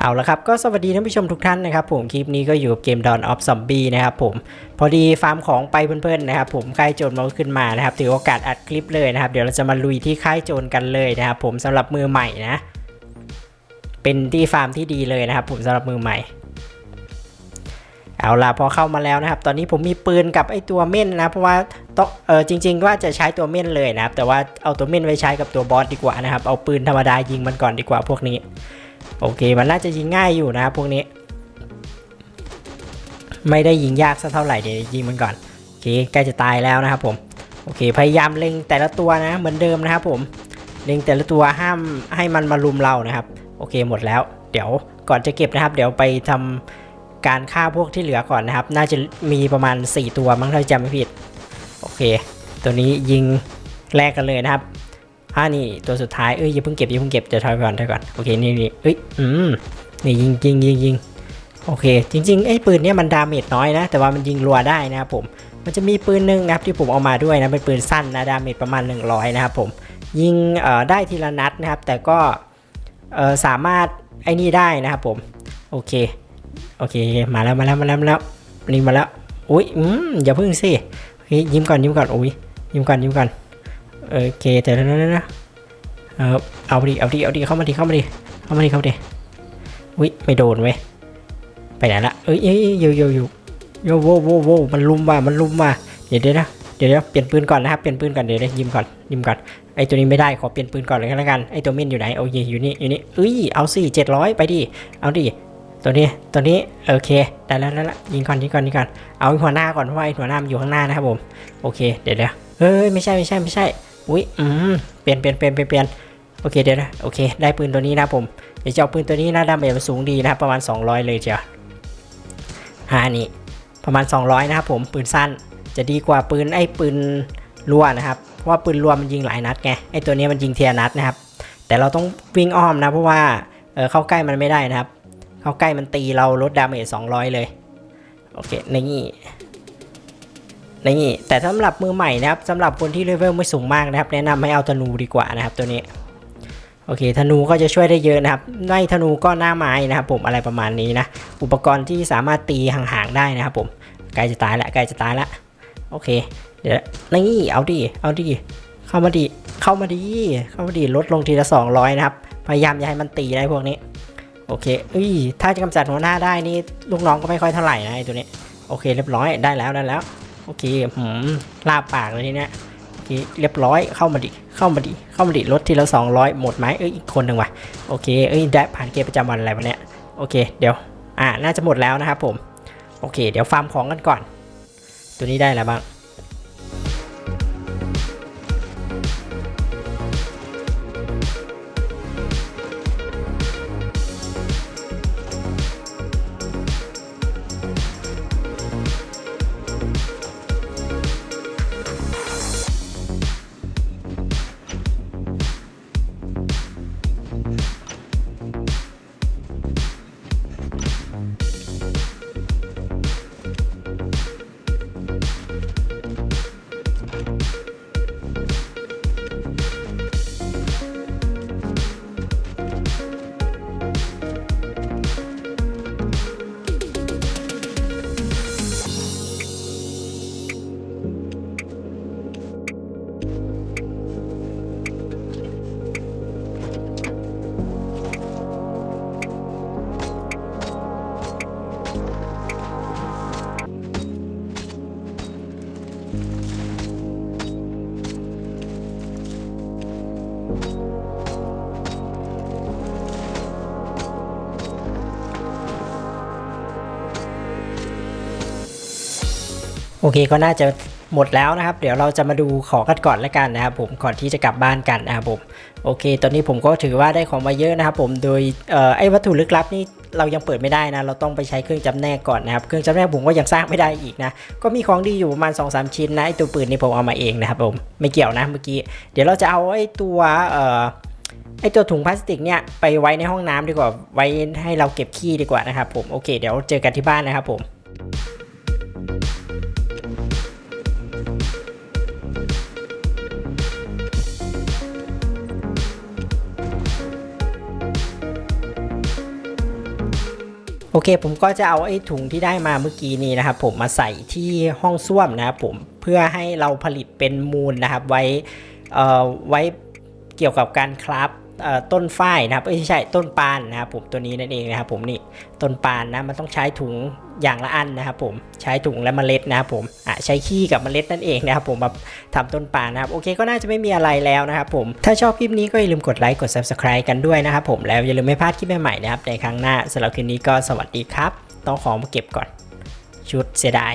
เอาละครับก็สวัสดีท่านผู้ชมทุกท่านนะครับผมคลิปนี้ก็อยู่กับเกม Dawn of Zombie นะครับผมพอดีฟาร์มของไปเพื่อนๆนะครับผมค่ายโจรมันก็ขึ้นมานะครับถือโอกาสอัดคลิปเลยนะครับเดี๋ยวเราจะมาลุยที่ค่ายโจรกันเลยนะครับผมสำหรับมือใหม่นะ เป็นที่ฟาร์มที่ดีเลยนะครับผมสำหรับมือใหม่ เอาล่ะพอเข้ามาแล้วนะครับ ตอนนี้ผมมีปืนกับไอตัวเม่นนะเพราะว่าต้องเออจริง ๆ ว่าจะใช้ตัวเม่นเลยนะครับแต่ว่าเอาตัวเม่นไว้ใช้กับตัวบอสดีกว่านะครับเอาปืนธรรมดายิงมันก่อนดีกว่าพวกนี้ โอเคมันน่าจะยิงง่ายอยู่นะครับพวกนี้ ไม่ได้ยิงยากสักเท่าไหร่เดี๋ยวยิงมันก่อนโอเคใกล้จะตายแล้วนะครับผมโอเคพยายามเล็งแต่ละตัวนะเหมือนเดิมนะครับผมเล็งแต่ละตัวห้ามให้มันมาลุมเรานะครับ โอเคหมดแล้ว เดี๋ยวก่อนจะเก็บนะครับ เดี๋ยวไปทำการฆ่าพวกที่เหลือก่อนนะครับ น่าจะมีประมาณ 4 ตัวมั้งถ้าจำไม่ผิด โอเค ตัวนี้ยิงแลกกันเลยนะครับ อ่านี่ตัวสุดท้ายเอ้ยอย่าเพิ่งเก็บอย่าเพิ่งเก็บจะถอยก่อนถอยก่อนโอเคนี่นี่เอ้ยอืมนี่ยิงยิงยิงยิงโอเค จริงๆไอ้ปืนเนี้ยมันดาเมจน้อยนะ แต่ว่ามันยิงรัวได้นะครับผมมันจะมีปืนหนึ่งนะครับที่ผมเอามาด้วยนะเป็นปืนสั้นนะดาเมจประมาณ 100 นะครับผมยิงเอ่อได้ทีละนัดนะครับ แต่ก็เอ่อสามารถไอ้นี่ได้นะครับผมโอเคโอเคมาแล้วมาแล้วมาแล้วมาแล้วนี่มาแล้วอุ้ยอืมอย่าเพิ่งสิเฮ้ยยิ้มก่อนยิ้มก่อนอุ้ยยิ้มก่อนยิ้มก่อน โอเคแต่แล้วนะนะเออเอาดิเอาดิเอาดิเข้ามาดิเข้ามาดิเข้ามาดิเข้ามาดิอุ้ยไม่โดนเว้ยไปไหนละเอ้ยเอ้ยอยู่อยู่อยู่โยโวโวโวมันลุมว่ะมันลุมว่ะเดี๋ยวเดี๋ยวนะเดี๋ยวเดี๋ยวเปลี่ยนปืนก่อนนะครับเปลี่ยนปืนก่อนเดี๋ยวเดี๋ยวยิมก่อนยิมก่อนไอตัวนี้ไม่ได้ขอเปลี่ยนปืนก่อนเลยก็แล้วกันไอตัวม่นอยู่ไหนโอเคอยู่นี่อยู่นี่เอ้ยเอาสิเจ็ดร้อยไปดิเอาดิตัวนี้ตัวนี้โอเคได้แล้วได้แล้วยิงก่อนยิงก่อนยิงก่อนเอาหัวหน้าก่อนเพราะไอหัวหน้ามันอยู่ข้างหน้านะครับผมโอเคเดี๋ยวเดี๋ยวเฮ้ยไม่ใช่ไม่ใช่ไม่ใช่ อุ้ยอืมเปลี่ยนเปลี่ยนเปลี่ยนเปลี่ยนเปลี่ยนโอเคเดี๋ยวนะโอเค ได้ปืนตัวนี้นะผมเดี๋ยวจะเอาปืนตัวนี้นะดาเมจมันสูงดีนะครับประมาณ 200 เลยเจียวหานี่ประมาณ 200 นะครับผมปืนสั้นจะดีกว่าปืนไอ้ปืนรัวนะครับเพราะว่าปืนรัวมันยิงหลายนัดไงไอ้ตัวนี้มันยิงเทียนัดนะครับ แต่เราต้องวิ่งอ้อมนะเพราะว่าเออเข้าใกล้มันไม่ได้นะครับ เข้าใกล้มันตีเราลดดาเมจ200 เลยโอเคนี่ นี่แต่สำหรับมือใหม่นะครับสำหรับคนที่เลเวลไม่สูงมากนะครับ แนะนำให้เอาธนูดีกว่านะครับตัวนี้โอเคธนูก็จะช่วยได้เยอะนะครับในธนูก็หน้าไม้นะครับ ผมอะไรประมาณนี้นะอุปกรณ์ที่สามารถตีห่างๆได้นะครับ ผมใกล้จะตายละใกล้จะตายละโอเค เดี๋ยวนี่เอาดิเอาดิเข้ามาดิเข้ามาดิเข้ามาดิลดลงทีละ 200 นะครับ พยายามอย่าให้มันตีได้พวกนี้โอเคอุ้ยถ้าจะกำจัดหัวหน้าได้นี่ลูกน้องก็ไม่ค่อยเท่าไหร่นะไอ้ตัวนี้โอเคเรียบร้อยได้แล้วได้แล้ว โอเคหืมลาบปากเลยทีเนี้ยโอเคเรียบร้อยเข้ามาดิเข้ามาดิเข้ามาดิลดทีละสองร้อยหมดไหมเอ้ยอีกคนหนึ่งว่ะโอเคเอ้ยได้ผ่านเกมประจำวันอะไรวะเนี้ยโอเค เดี๋ยวอ่าน่าจะหมดแล้วนะครับผมโอเค เดี๋ยวฟาร์มของกันก่อน ตัวนี้ได้แล้วบ้าง โอเคก็น่าจะหมดแล้วนะครับ เดี๋ยวเราจะมาดูของกันก่อนแล้วกันนะครับผมก่อนที่จะกลับบ้านกันนะครับผมโอเค ตอนนี้ผมก็ถือว่าได้ของมาเยอะนะครับผมโดยไอ้วัตถุลึกลับนี่ เรายังเปิดไม่ได้นะ เราต้องไปใช้เครื่องจำแนกก่อนนะครับ เครื่องจำแนกผมก็ยังสร้างไม่ได้อีกนะ ก็มีของดีอยู่ประมาณ2อสชิ้นนะไอตัวปืนนี่ผมเอามาเองนะครับผมไม่เกี่ยวนะเมื่อกี้ เดี๋ยวเราจะเอาไอตัวเอ่อไอตัวถุงพลาสติกเนี่ยไปไว้ในห้องน้ำดีกว่าไว้ให้เราเก็บขี้ดีกว่านะครับผมโอเค เดี๋ยวเจอกันที่บ้านนะครับผม โอเค ผมก็จะเอาไอ้ถุงที่ได้มาเมื่อกี้นี้นะครับ ผมมาใส่ที่ห้องส้วมนะครับผมเพื่อให้เราผลิตเป็นมูลนะครับ ไว้เออไว้เกี่ยวกับการคราฟต้นฝ้ายนะครับไม่ใช่ต้นปานนะครับผมตัวนี้นั่นเองนะครับผมนี่ต้นปานนะมันต้องใช้ถุง อย่างละอันนะครับผมใช้ถุงและเมล็ดนะครับผมอะใช้ขี้กับเมล็ดนั่นเองนะครับผมแบบทำต้นป่านะครับโอเคก็น่าจะไม่มีอะไรแล้วนะครับผมถ้าชอบคลิปนี้ก็อย่าลืมกดไลค์กด subscribe กันด้วยนะครับผมแล้วอย่าลืมไม่พลาดคลิปใหม่ๆนะครับในครั้งหน้าสำหรับคลิปนี้ก็สวัสดีครับ ต้องของมาเก็บก่อน ชุดเสียดาย